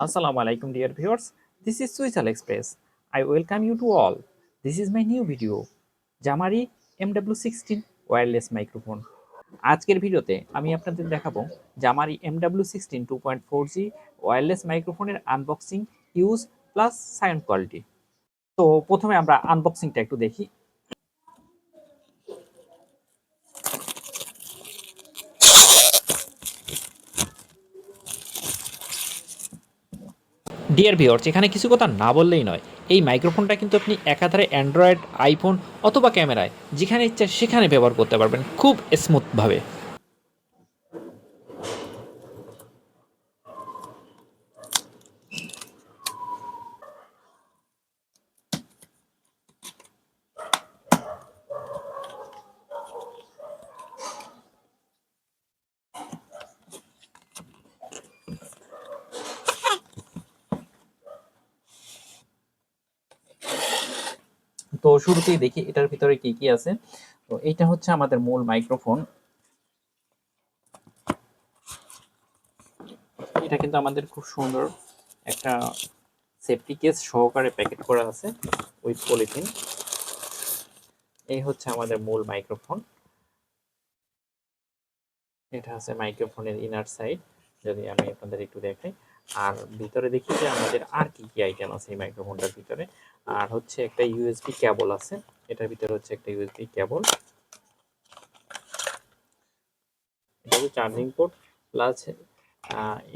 Assalamu alaikum dear viewers. This is Suical Express. I welcome you to all. This is my new video. Jmary MW16 wireless microphone আজকের ভিডিওতে আমি আপনাদের দেখাবো Jmary MW16 2.4G wireless মাইক্রোফোনের unboxing use plus sound quality তো প্রথমে আমরা আনবক্সিংটা একটু দেখি ডিয়ার ভিওর্স এখানে কিছু কথা না বললেই নয়। এই মাইক্রোফোনটা কিন্তু আপনি একাধারে অ্যান্ড্রয়েড আইফোন অথবা ক্যামেরায় যেখানে ইচ্ছা সেখানে ব্যবহার করতে পারবেন খুব স্মুথভাবে তো শুরুতেই দেখি এটার ভিতরে কি কি আছে। তো এইটা হচ্ছে আমাদের মূল মাইক্রোফোন এটা কিন্তু আমাদের খুব সুন্দর একটা সেফটি কেস সহকারে প্যাকেট করা আছে উইথ পলিথিন এই হচ্ছে আমাদের মূল মাইক্রোফোন এটা আছে মাইক্রোফোনের ইনার সাইড যদি আমি আপনাদের একটু দেখাই। আর ভিতরে দেখি যে আমাদের আর কি কি আইটেম আছে এই মাইক্রোফোনটার ভিতরে। আর হচ্ছে একটা ইউএসবি কেবল আছে। এটার ভিতরে হচ্ছে একটা ইউএসবি কেবল এটা হচ্ছে চার্জিং পোর্ট প্লাস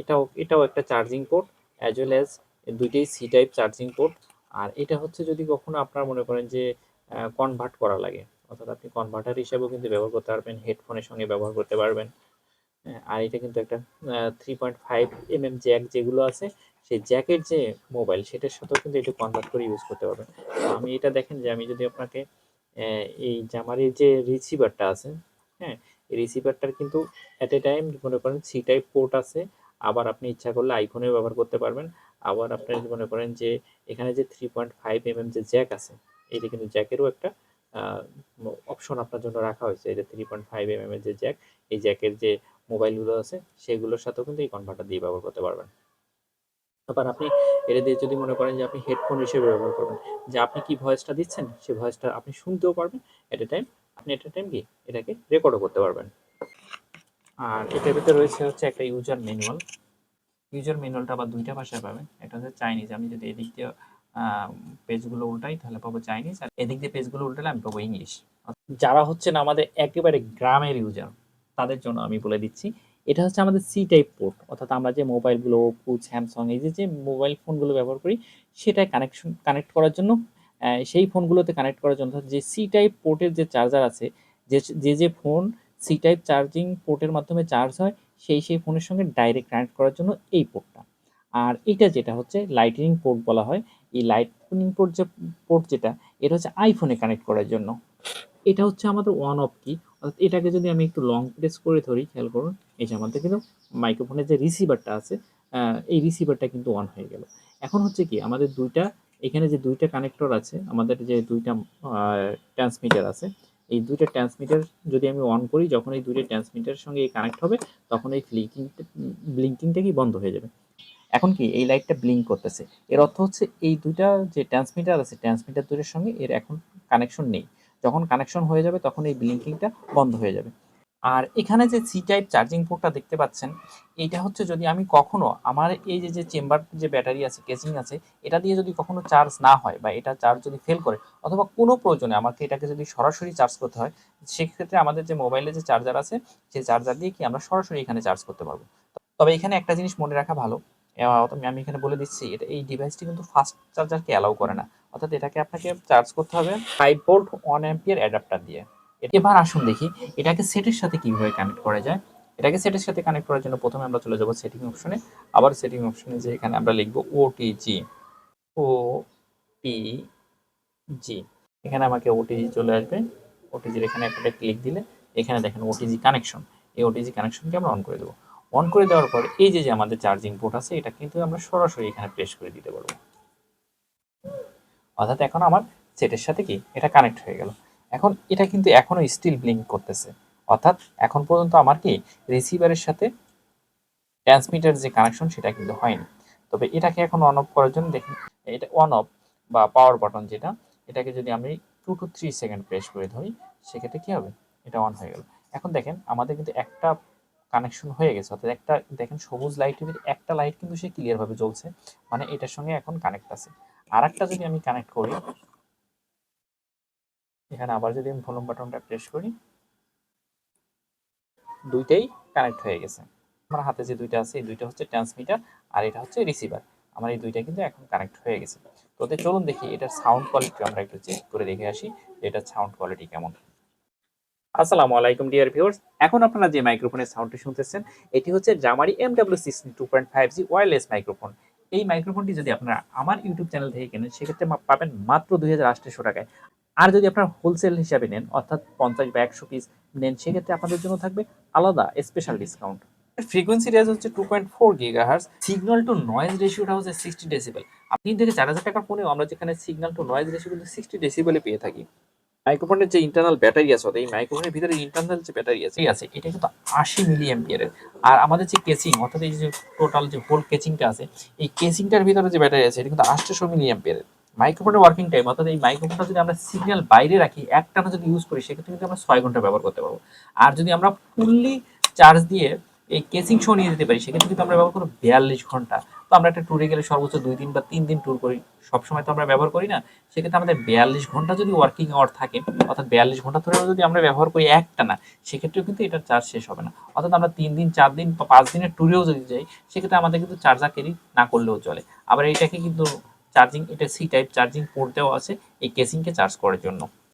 এটাও এটাও একটা charging port as well as দুইটাই সি টাইপ চার্জিং পোর্ট আর এটা হচ্ছে যদি কখনো আপনার মনে করেন যে কনভার্ট করা লাগে, অর্থাৎ আপনি কনভার্টার হিসেবেও কিন্তু ব্যবহার করতে পারবেন হেডফোনের সঙ্গে ব্যবহার করতে পারবেন। আর এটা কিন্তু একটা three point five M M jack যেগুলো আছে, সেই জ্যাকের যে মোবাইল সেটার সাথেও কিন্তু এটা কনভার্ট করে ইউজ করতে পারবেন। আমি এটা দেখেন যে আমি যদি আপনাকে এই জামারির যে রিসিভারটা আছে হ্যাঁ এই রিসিভারটার কিন্তু অ্যাট এ টাইম মনে করেন সি টাইপ পোর্ট আছে, আবার আপনি ইচ্ছা করলে আইফোনেও ব্যবহার করতে পারবেন, আবার আপনি যদি মনে করেন যে এখানে যে three point five M M যে জ্যাক আছে, এটা কিন্তু জ্যাকেরও একটা অপশন আপনার জন্য রাখা হয়েছে, এটা three point five M M এর যে জ্যাক এই জ্যাকের যে মোবাইলগুলো আছে, সেগুলোর সাথেও কিন্তু এই কনভার্টার দিয়ে ব্যবহার করতে পারবেন। আবার আপনি এটা দিয়ে যদি মনে করেন যে আপনি হেডফোন হিসেবে ব্যবহার করবেন, যে আপনি কি ভয়েসটা দিচ্ছেন সেই ভয়েসটা আপনি শুনতেও পারবেন এট এ টাইম আপনি এট এ টাইম কি এটাকে রেকর্ডও করতে পারবেন। আর এটার ভিতরে রয়েছে হচ্ছে একটা ইউজার ম্যানুয়াল ইউজার ম্যানুয়ালটা আবার দুইটা ভাষায় পাবেন, একটা হচ্ছে চাইনিজ আমি যদি এদিক দিয়ে পেজগুলো উল্টাই, তাহলে পাবো চাইনিজ আর এদিক দিয়ে পেজগুলো উল্টালে আমি পাবো ইংলিশ যারা হচ্ছেন আমাদের একেবারে গ্রামের ইউজার তাদের জন্য আমি বলে দিচ্ছি। এটা হচ্ছে আমাদের সি টাইপ পোর্ট অর্থাৎ আমরা যে মোবাইলগুলো ওপো স্যামসাং এই যে যে মোবাইল ফোনগুলো ব্যবহার করি সেটাই কানেকশন কানেক্ট করার জন্য সেই ফোনগুলোতে কানেক্ট করার জন্য যে সি টাইপ পোর্টের যে চার্জার আছে, যে যে যে ফোন সি টাইপ চার্জিং পোর্টের মাধ্যমে চার্জ হয়, সেই সেই ফোনের সঙ্গে ডাইরেক্ট কানেক্ট করার জন্য এই পোর্টটা আর এটা যেটা হচ্ছে লাইটনিং পোর্ট বলা হয়, এই লাইটনিং পোর্ট যে পোর্ট যেটা, এটা হচ্ছে আইফোনে কানেক্ট করার জন্য। এটা হচ্ছে আমাদের ওয়ান অফ কি অর্থাৎ এটাকে যদি আমি একটু লং প্রেস করে ধরি, খেয়াল করুন, এই যে আমাদের কিন্তু মাইক্রোফোনের যে রিসিভারটা আছে এই রিসিভারটা কিন্তু অন হয়ে গেল। এখন হচ্ছে কি, আমাদের দুইটা, এখানে যে দুইটা কানেক্টর আছে, আমাদের যে দুইটা ট্রান্সমিটার আছে, এই দুইটা ট্রান্সমিটার যদি আমি অন করি, যখন এই দুইটা ট্রান্সমিটারের সঙ্গে এই কানেক্ট হবে, তখন এই ব্লিঙ্কিং ব্লিঙ্কিংটা কি বন্ধ হয়ে যাবে। এখন কি, এই লাইটটা ব্লিঙ্ক করতেছে। এর অর্থ হচ্ছে, এই দুইটা যে ট্রান্সমিটার আছে ট্রান্সমিটার দুটোর সঙ্গে এর এখন কানেকশন নেই। যখন কানেকশন হয়ে যাবে তখন এই ব্লিঙ্কিংটা বন্ধ হয়ে যাবে। আর এখানে যে সি টাইপ চার্জিং পোর্টটা দেখতে পাচ্ছেন, এইটা হচ্ছে যদি আমি কখনো আমার এই যে যে চেম্বার যে ব্যাটারি আছে কেসিং আছে, এটা দিয়ে যদি কখনো চার্জ না হয় বা এটা চার্জ যদি ফেল করে, অথবা কোনো প্রয়োজনে আমাকে এটাকে যদি সরাসরি চার্জ করতে হয়, সেক্ষেত্রে আমাদের যে মোবাইলে যে চার্জার আছে সেই চার্জার দিয়ে কি আমরা সরাসরি এখানে চার্জ করতে পারব। তবে এখানে একটা জিনিস মনে রাখা ভালো আমি এখানে বলে দিচ্ছি, এটা এই ডিভাইসটি কিন্তু ফাস্ট চার্জারকে অ্যালাউ করে না। অর্থাৎ এটাকে আপনাকে চার্জ করতে হবে five volt one ampere adapter দিয়ে। এবার আসুন দেখি, এটাকে সেটের সাথে কীভাবে কানেক্ট করা যায়? এটাকে সেটের সাথে কানেক্ট করার জন্য প্রথমে আমরা চলে যাব সেটিং অপশনে আবার সেটিং অপশনে যে এখানে আমরা লিখব ওটিজি ও টি জি এখানে আমাকে ওটিজি চলে আসবে। ওটিজির এখানে একটা ক্লিক দিলে, এখানে দেখেন ওটিজি কানেকশন এই ওটিজি কানেকশনকে আমরা অন করে দেবো। অন করে দেওয়ার পর এই যে যে আমাদের চার্জিং পোর্ট আছে এটা কিন্তু আমরা সরাসরি এখানে প্রেস করে দিতে পারব। অর্থাৎ এখন আমার সেটের সাথে কি? এটা কানেক্ট হয়ে গেল। এখন এটা কিন্তু এখনও স্টিল ব্লিঙ্ক করতেছে। অর্থাৎ এখন পর্যন্ত আমার কি রিসিভারের সাথে ট্রান্সমিটার যে কানেকশন সেটা কিন্তু হয়নি। তবে এটাকে এখন অন অফ করার জন্য দেখেন এটা অন অফ বা পাওয়ার বাটন যেটা, এটাকে যদি আমি two two three second press করে ধরি, সেক্ষেত্রে কী হবে? এটা অন হয়ে গেল। এখন দেখেন, আমাদের কিন্তু একটা কানেকশন হয়ে গেছে। অর্থাৎ একটা, দেখেন সবুজ লাইটের একটা লাইট কিন্তু সে ক্লিয়ারভাবে জ্বলছে। মানে এটার সঙ্গে এখন কানেক্ট আছে। আর একটা যদি আমি কানেক্ট করি, এখানে আবার যদি আমি ভলিউম বাটনটা প্রেস করি, দুইটাই কানেক্ট হয়ে গেছে। আমার হাতে যে দুইটা আছে, এই দুইটা হচ্ছে ট্রান্সমিটার আর এটা হচ্ছে রিসিভার আমার এই দুইটা কিন্তু এখন কানেক্ট হয়ে গেছে। তো চলুন দেখি এটার সাউন্ড কোয়ালিটি আমরা একটু চেক করে দেখে আসি যে এটার সাউন্ড কোয়ালিটি কেমন। আসসালামু আলাইকুম ডিয়ার ভিউয়ার্স এখন আপনারা যে মাইক্রোফোনের সাউন্ডটি শুনতেছেন, এটি হচ্ছে Jmary M W sixty two point five G wireless microphone এই মাইক্রোফোনটি যদি আপনারা আমার ইউটিউব চ্যানেল থেকে কেনেন, সেক্ষেত্রে পাবেন মাত্র দুই হাজার আটশো টাকায়। আর যদি আপনারা হোলসেল হিসাবে নেন, অর্থাৎ পঞ্চাশ বা একশো পিস নেন, সেক্ষেত্রে আপনাদের জন্য থাকবে আলাদা স্পেশাল ডিসকাউন্ট ফ্রিকোয়েন্সি রেঞ্জ হচ্ছে two point four gigahertz signal to noise রেশিওটা হচ্ছে সিক্সটি ডেসিবেল আপনি থেকে চার হাজার টাকার ফোনেও আমরা যেখানে সিগন্যাল টু নয়েজ রেশিও কিন্তু সিক্সটি ডেসিবেলে পেয়ে থাকি। মাইক্রোফোনের যে ইন্টারনাল ব্যাটারি আছে এই মাইক্রোফোনের ভিতরে ইন্টারনাল যে ব্যাটারি আছে আছে, এটা কিন্তু আশি মিলি অ্যাম্পিয়ারের আর আমাদের যে কেসিং অর্থাৎ এই যে টোটাল যে হোল কেচিংটা আছে, এই কেসিংটার ভিতরে যে ব্যাটারি আছে, এটা কিন্তু আটশোশো মিলি অ্যাম্পিয়ারের মাইক্রোফোনের ওয়ার্কিং টাইম অর্থাৎ এই মাইক্রোফোনটা যদি আমরা সিগন্যাল বাইরে রাখি একটানা যদি ইউজ করি, সেক্ষেত্রে কিন্তু আমরা ছয় ঘণ্টা ব্যবহার করতে পারব। আর যদি আমরা ফুললি চার্জ দিয়ে এই কেসিং শো নিয়ে যেতে পারি, সেক্ষেত্রে কিন্তু আমরা ব্যবহার করব বিয়াল্লিশ ঘণ্টা। তো আমরা একটা ট্যুরে গেলে সর্বোচ্চ দুই দিন বা তিন দিন ট্যুর করি। সবসময় তো আমরা ব্যবহার করি না। সেক্ষেত্রে আমাদের বিয়াল্লিশ ঘণ্টা যদি ওয়ার্কিং আওয়ার থাকে, অর্থাৎ বিয়াল্লিশ ঘণ্টা ধরেও যদি আমরা ব্যবহার করি একটা না, সেক্ষেত্রেও কিন্তু এটার চার্জ শেষ হবে না। অর্থাৎ আমরা তিন দিন, চার দিন বা পাঁচ দিনের ট্যুরেও যদি যাই, সেক্ষেত্রে আমাদের কিন্তু চার্জার ক্যারি না করলেও চলে। আবার এইটাকে কিন্তু চার্জিং এটা সি টাইপ চার্জিং পোর্ট দেওয়া আছে এই কেসিংকে চার্জ করার জন্য।